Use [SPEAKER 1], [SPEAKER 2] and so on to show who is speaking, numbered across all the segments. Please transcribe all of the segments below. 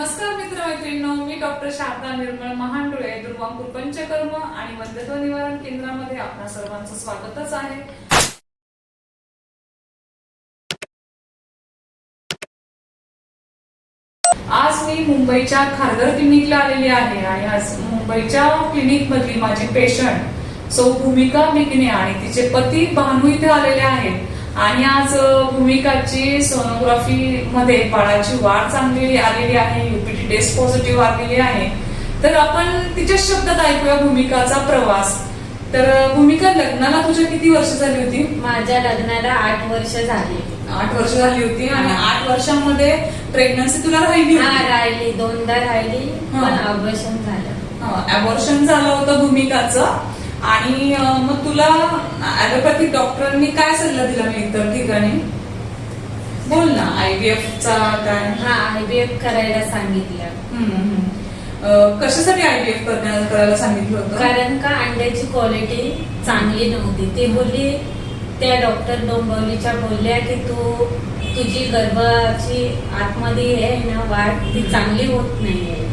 [SPEAKER 1] नमस्कार मित्र मैत्रिणींनो मी डॉक्टर शारदा निर्मळ महांडुळे दुर्वांकूर पंचकर्म आणि वंध्यत्व निवारण केंद्रामध्ये आपणा सर्वांचं स्वागतच आहे. आज मी मुंबईच्या खारघर क्लिनिकला आलेली आहे आणि आज मुंबईच्या क्लिनिक मधली माझी पेशंट सो भूमिका बिकने आणि तिचे पती भानू इथे आलेले आहेत. आणि आज भूमिकाची सोनोग्राफी मध्ये बाळाची वाढ चांगली आलेली आहे युपीटी टेस्ट पॉझिटिव्ह आलेली आहे. तर आपण तिच्या शब्दात ऐकूया भूमिकाचा प्रवास. तर भूमिका लग्नाला तुझ्या किती वर्ष झाली होती?
[SPEAKER 2] माझ्या लग्नाला आठ वर्ष झाली.
[SPEAKER 1] आठ वर्ष झाली होती आणि आठ वर्षांमध्ये प्रेग्नन्सी तुला राहिली
[SPEAKER 2] राहिली. दोनदा राहिली. पण ऑपरेशन झालं.
[SPEAKER 1] अबॉर्शन झालं होतं भूमिकाचं. आणि मग तुला ऍलोपॅथिक डॉक्टरांनी काय सल्ला दिला मी इतर ठिकाणी? बोल ना आयव्हीएफ चा काय?
[SPEAKER 2] हा आयव्हीएफ करायला सांगितलं.
[SPEAKER 1] हम्म, हम्म. अं, कशासाठी आयव्हीएफ करायला सांगितलं होतं?
[SPEAKER 2] कारण का अंड्याची क्वालिटी चांगली नव्हती. ती बोलली त्या डॉक्टर डोंबिवलीच्या बोलल्या की तू तुझी गर्भाची आतमध्ये आहे ना वाढ ती चांगली होत नाहीये.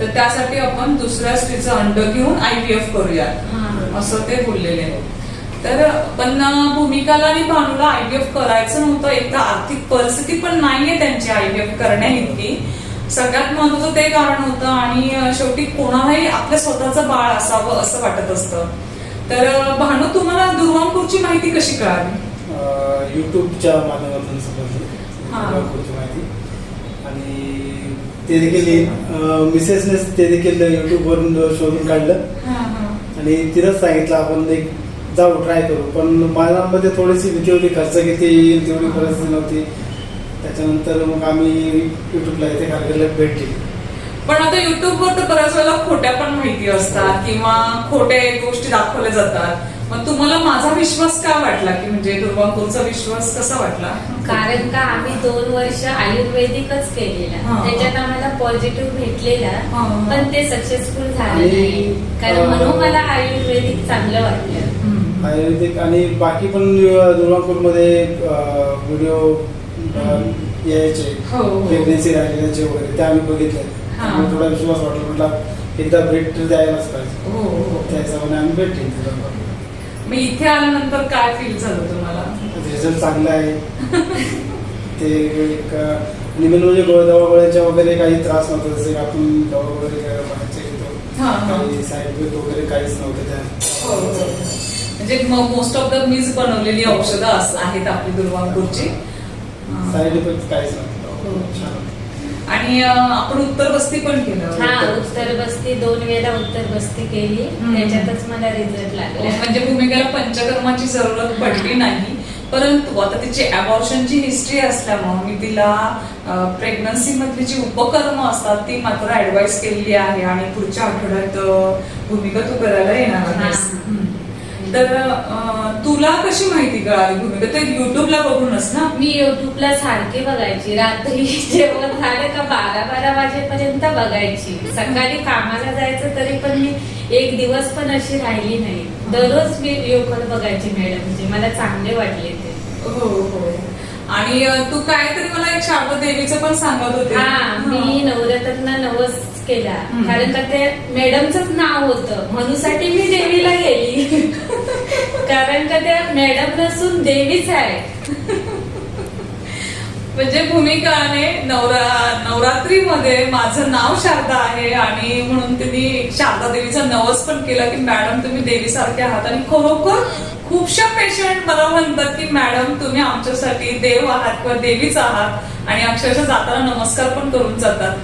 [SPEAKER 1] तर त्यासाठी आपण दुसऱ्या स्त्रीचं अंड घेऊन आयव्हीएफ करूयात.
[SPEAKER 2] हा.
[SPEAKER 1] असं ते बोललेले तर पण भूमिकाला आणि भानूला आयव्हीएफ करायचं नव्हतं. एक तर आर्थिक परिस्थिती पण नाहीये त्यांची आयव्हीएफ करण्या इतकी. सगळ्यात महत्वाचं ते कारण होतं आणि शेवटी कोणालाही आपल्या स्वतःचं बाळ असावं असं वाटत असतं. तर भानू तुम्हाला दुर्वांपूरची माहिती कशी कळाली?
[SPEAKER 3] युट्यूबच्या माध्यमातून समजली.
[SPEAKER 1] हा.
[SPEAKER 3] माहिती. आणि ते देखील मिसेसने ते देखील युट्यूबवरून शोधून काढलं. आणि तिथंच सांगितलं आपण एक जाऊ ट्राय करू. पण माझ्यामध्ये थोडीशी भीती होती खर्च किती येईल तेवढी परिस्थिती नव्हती. त्याच्यानंतर मग आम्ही युट्यूबला इथे खारघरला भेट दिली.
[SPEAKER 1] पण आता युट्यूबवर तर बऱ्याच वेळेला खोट्या पण माहिती असतात किंवा खोट्या गोष्टी दाखवल्या जातात. मग तुम्हाला माझा विश्वास काय वाटला की म्हणजे दुर्वांपूरचा विश्वास कसा वाटला
[SPEAKER 2] कारण का आम्ही दोन वर्ष आयुर्वेदिकच केलेला
[SPEAKER 1] हा.
[SPEAKER 2] त्याच्यात आम्हाला पॉझिटिव्ह भेटलेला
[SPEAKER 1] हा.
[SPEAKER 2] पण ते सक्सेसफुल झालं
[SPEAKER 3] आणि,
[SPEAKER 2] नाही कारण
[SPEAKER 3] अं,
[SPEAKER 2] म्हणून मला आयुर्वेदिक चांगलं वाटलं
[SPEAKER 1] हम्म.
[SPEAKER 3] आयुर्वेदिक आणि बाकी पण दुर्गापूरमध्ये व्हिडिओ यायचे
[SPEAKER 1] हो, हो.
[SPEAKER 3] प्रेग्नेन्सी वगैरे ते आम्ही बघितले
[SPEAKER 1] हा.
[SPEAKER 3] त्यामुळे थोडा विश्वास वाटला म्हटला एकदा भेट तर द्यायलाच पाहिजे
[SPEAKER 1] हो हो
[SPEAKER 3] त्या हिशोबाने आम्ही भेट दिली दुर्गापूरला.
[SPEAKER 1] मग इथे आल्यानंतर काय फील झालं तुम्हाला
[SPEAKER 3] रिझल्ट चांगला आहे ते एक मेन म्हणजे गोळ दवागोळ्याच्या वगैरे काही त्रास नव्हता जसे आपण दवा वगैरे बाहेरचे घेतो
[SPEAKER 1] हा, हा.
[SPEAKER 3] काही साईड वगैरे काहीच नव्हतं त्या
[SPEAKER 1] हो, हो. म्हणजे मोस्ट ऑफ द मीच बनवलेली औषधं आहेत आपली दुर्वांपूरची हा.
[SPEAKER 3] साईड इफेक्ट काहीच
[SPEAKER 1] हो.
[SPEAKER 3] नव्हतं.
[SPEAKER 1] आणि आपण उत्तर बस्ती पण केलं
[SPEAKER 2] हा. उत्तर बस्ती दोन वेळा उत्तर बस्ती केली. त्याच्यातच मला रिझल्ट लागला
[SPEAKER 1] म्हणजे भूमिकेला पंचकर्माची जरूरत पडली नाही परंतु आता तिची अबॉर्शनची हिस्ट्री असल्यामुळे मी तिला प्रेग्नन्सी मधली जी उपकर्म असतात ती मात्र ऍडवाइस केलेली आहे आणि पुढच्या आठवड्यात भूमिका तू करायला येणार
[SPEAKER 2] हा.
[SPEAKER 1] तर तुला कशी माहिती कळाली भूमिका ते युट्यूबला बघूनच ना?
[SPEAKER 2] मी युट्यूबला सारखी बघायची. रात्री जेवण झालं का बारा बारा वाजेपर्यंत बघायची. सकाळी कामाला जायचं तरी पण मी एक दिवस पण अशी राहिली नाही. दररोज मी योगल बघायची मॅडमचे. मला चांगले वाटले ते.
[SPEAKER 1] हो हो. आणि तू काहीतरी मला एक शारदा देवीचं पण सांगत होते.
[SPEAKER 2] हा मी नवरत्न नवस केला. कारण का ते मॅडमच नाव होतं. म्हणूसाठी मी देवीला गेली कारण का त्या मॅडम नसून देवीच आहे.
[SPEAKER 1] म्हणजे भूमिकाने नवरा नवरात्रीमध्ये माझं नाव शारदा आहे आणि म्हणून त्यांनी शारदा देवीचा नवस पण केला की मॅडम तुम्ही देवीसारखे आहात आणि खरोखर खूपशा पेशंट मला म्हणतात की मॅडम तुम्ही आमच्यासाठी देव आहात किंवा देवीच आहात आणि अक्षरशः जाताना नमस्कार पण करून जातात.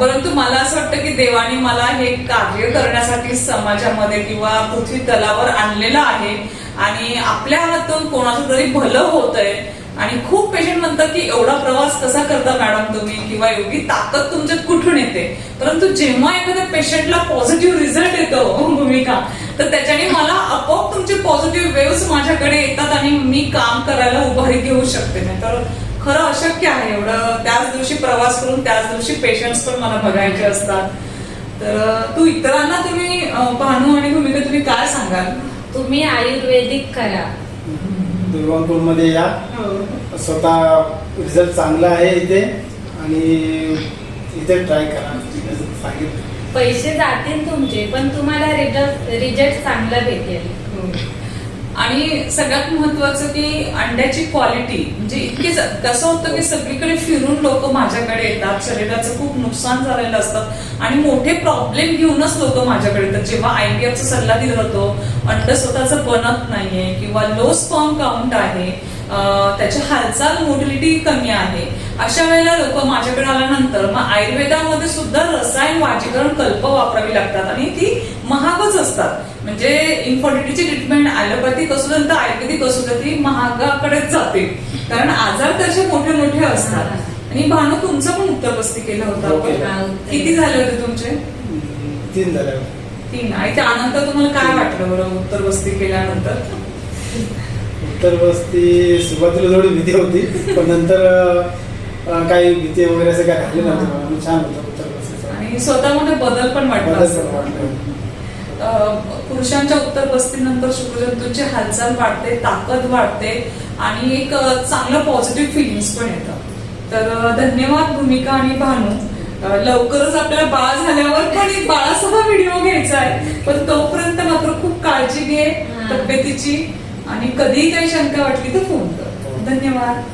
[SPEAKER 1] परंतु मला असं वाटतं की देवाने मला हे कार्य करण्यासाठी समाजामध्ये किंवा पृथ्वी तलावर आणलेलं आहे. आणि आपल्या हातून कोणाचं तरी भलं होत आहे आणि खूप पेशंट म्हणतात की एवढा प्रवास कसा करता मॅडम तुम्ही? किंवा एवढी ताकद तुमच्यात कुठून येते? परंतु जेव्हा एखाद्या पेशंटला पॉझिटिव्ह रिझल्ट येतो भूमिका तर त्याच्याने मला आपोआप तुमचे पॉझिटिव्ह वेव्स माझ्याकडे येतात आणि मी काम करायला उभारी घेऊ शकते. नाही तर खरं अशक्य आहे. एवढं त्याच दिवशी प्रवास करून त्याच दिवशी पेशंट्स पण मला बघायचे असतात. तर तू इतरांना तुम्ही पाहणू भानू आणि भूमिका तुम्ही काय सांगाल?
[SPEAKER 2] तुम्ही आयुर्वेदिक करा.
[SPEAKER 3] दुर्गापूरमध्ये या. स्वतः रिझल्ट चांगला आहे इथे आणि इथे ट्राय करा. सांगितलं.
[SPEAKER 2] पैसे जातील तुमचे पण तुम्हाला रिझल्ट रिझल्ट चांगला भेटेल.
[SPEAKER 1] आणि सगळ्यात महत्वाचं की अंड्याची क्वालिटी म्हणजे इतकी कसं होतं की सगळीकडे फिरून लोक माझ्याकडे येतात शरीराचं खूप नुकसान झालेलं असतं आणि मोठे प्रॉब्लेम घेऊनच लोक माझ्याकडे येतात. जेव्हा आयव्हीएफचा सल्ला दिला जातो अंड स्वतःचं बनत नाहीये किंवा लो स्पर्म काउंट आहे त्याची हालचाल मोबिलिटी कमी आहे. अशा वेळेला लोक माझ्याकडे आल्यानंतर मग आयुर्वेदामध्ये सुद्धा रसायन वाजीकरण कल्प वापरावी लागतात आणि ती महागच असतात. म्हणजे इन्फर्टिलिटीची ट्रीटमेंट ॲलोपॅथिक असू दे तर आयुर्वेदिक असू दे ती महागाकडेच जाते. कारण आजार त्याचे मोठे मोठे असतात. आणि भानू तुमचं पण उत्तरपस्ती केलं होतं
[SPEAKER 3] हो,
[SPEAKER 2] उत्तर.
[SPEAKER 1] किती झाले होते तुमचे?
[SPEAKER 3] तीन झाले.
[SPEAKER 1] तीन. आणि त्यानंतर तुम्हाला काय वाटलं बरं उत्तरपस्ती केल्यानंतर?
[SPEAKER 3] उत्तर वस्ती सुरुवातीला थोडी भीती होती पण नंतर अं, काही भीती वगैरे असं काय राहिले नव्हते मला. छान होतं उत्तर
[SPEAKER 1] आणि स्वतःमध्ये बदल पण वाटला असेल.
[SPEAKER 3] वाटलं.
[SPEAKER 1] अ, पुरुषांच्या उत्तर बस्तीनंतर शुक्रजंतूंची हालचाल वाढते ताकद वाढते आणि एक अ, चांगलं पॉझिटिव्ह फिलिंग्स पण येतं तर अ, धन्यवाद भूमिका आणि भानू अ, लवकरच आपल्याला बाळ झाल्यावर पण एक बाळासह व्हिडिओ घ्यायचा आहे पण तोपर्यंत मात्र खूप काळजी घे
[SPEAKER 2] हा.
[SPEAKER 1] तब्येतीची आणि कधीही काही शंका वाटली तर फोन कर. धन्यवाद.